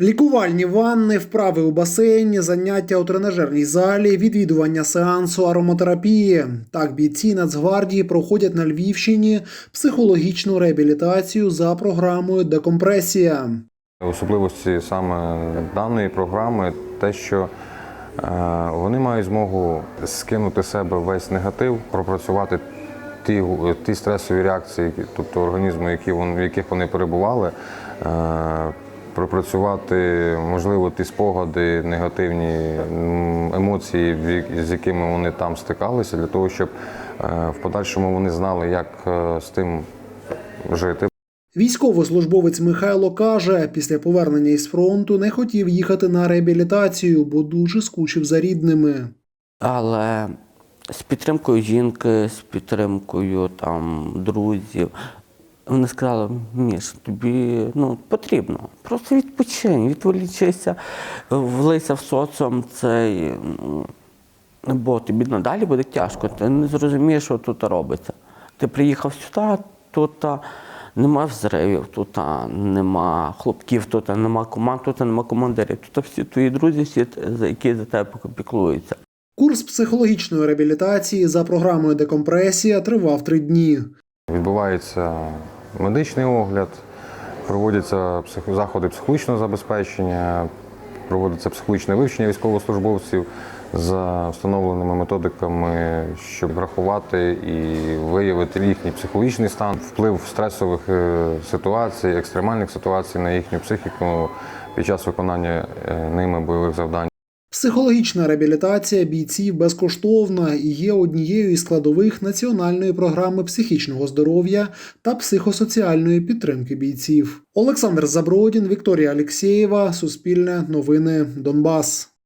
Лікувальні ванни, вправи у басейні, заняття у тренажерній залі, відвідування сеансу ароматерапії. Так бійці Нацгвардії проходять на Львівщині психологічну реабілітацію за програмою Декомпресія. Особливості саме даної програми те, що е, вони мають змогу скинути себе весь негатив, пропрацювати ті, ті стресові реакції, тобто організму, які в яких вони перебували, е, пропрацювати, можливо, ті спогади, негативні емоції, з якими вони там стикалися, для того, щоб е, в подальшому вони знали, як е, з тим жити. Військовослужбовець Михайло каже, після повернення із фронту не хотів їхати на реабілітацію, бо дуже скучив за рідними. Але з підтримкою жінки, з підтримкою там друзів. Вони сказали, Міш, тобі ну, потрібно. Просто відпочинь, відволічися, влися в соціум цей, ну, бо тобі надалі буде тяжко. Ти не зрозумієш, що тут робиться. Ти приїхав сюди, тут нема взривів, тут нема хлопків, тут нема команд, тут нема командирів. Тут всі твої друзі, всі, які за тебе піклуються. Курс психологічної реабілітації за програмою Декомпресія тривав три дні. Відбувається медичний огляд, проводяться заходи психологічного забезпечення, проводиться психологічне вивчення військовослужбовців за встановленими методиками, щоб врахувати і виявити їхній психологічний стан, вплив стресових е, ситуацій, екстремальних ситуацій на їхню психіку під час виконання е, ними бойових завдань. Психологічна реабілітація бійців безкоштовна і є однією із складових національної програми психічного здоров'я та психосоціальної підтримки бійців. Олександр Забродін, Вікторія Алєксєєва, Суспільне новини Донбас.